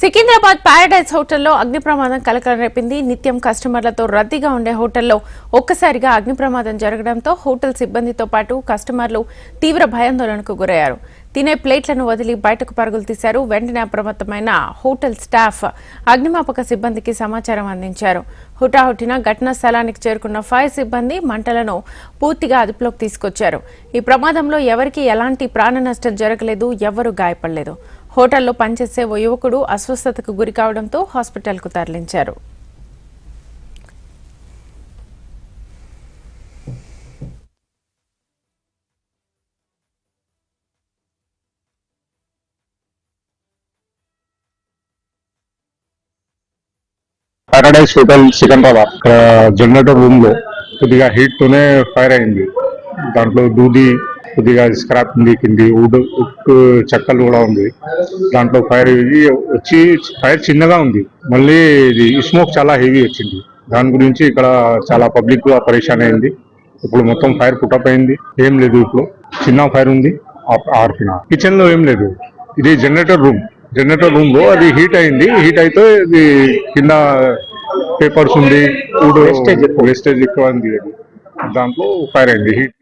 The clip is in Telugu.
సికింద్రాబాద్ ప్యారడైజ్ హోటల్లో అగ్ని ప్రమాదం కలకలం రేపింది. నిత్యం కస్టమర్లతో రద్దీగా ఉండే హోటల్లో ఒక్కసారిగా అగ్ని ప్రమాదం జరగడంతో హోటల్ సిబ్బందితో పాటు కస్టమర్లు తీవ్ర భయాందోళనకు గురయ్యారు. తినే ప్లేట్లను వదిలి బయటకు పరుగులు తీశారు. వెంటనే అప్రమత్తమైన హోటల్ స్టాఫ్ అగ్నిమాపక సిబ్బందికి సమాచారం అందించారు. హుటాహుటిన ఘటనా స్థలానికి చేరుకున్న ఫైర్ సిబ్బంది మంటలను పూర్తిగా అదుపులోకి తీసుకొచ్చారు. ఈ ప్రమాదంలో ఎవరికీ ఎలాంటి ప్రాణ నష్టం జరగలేదు ఎవరూ గాయపడలేదు. హోటల్లో పనిచేసే ఓ యువకుడు అస్వస్థతకు గురి కావడంతో హాస్పిటల్కు తరలించారు. పారాడైస్ హోటల్ సికింద్రాబాద్ ఇక్కడ జనరేటర్ రూమ్లో కొద్దిగా హీట్ తోనే ఫైర్ అయింది. దాంట్లో దూది కొద్దిగా స్క్రాప్ ఉంది కింది వుడ్ చెక్కలు కూడా ఉంది. దాంట్లో ఫైర్ ఇది వచ్చి ఫైర్ చిన్నగా ఉంది. మళ్ళీ ఇది స్మోక్ చాలా హెవీ వచ్చింది. దాని గురించి ఇక్కడ చాలా పబ్లిక్ పరేషాన్ అయింది. ఇప్పుడు మొత్తం ఫైర్ పుట్టప్ అయింది. ఏం లేదు ఇప్పుడు. చిన్న ఫైర్ ఉంది. ఆర్పిన. కిచెన్లో ఏం లేదు. ఇది జనరేటర్ రూమ్ జనరేటర్ రూమ్లో అది హీట్ అయింది. హీట్ అయితే ఇది కింద పేపర్స్ ఉంది. వేస్టేజ్ ఎక్కువ. ఉంది. దాంట్లో ఫైర్ అయింది. హీట్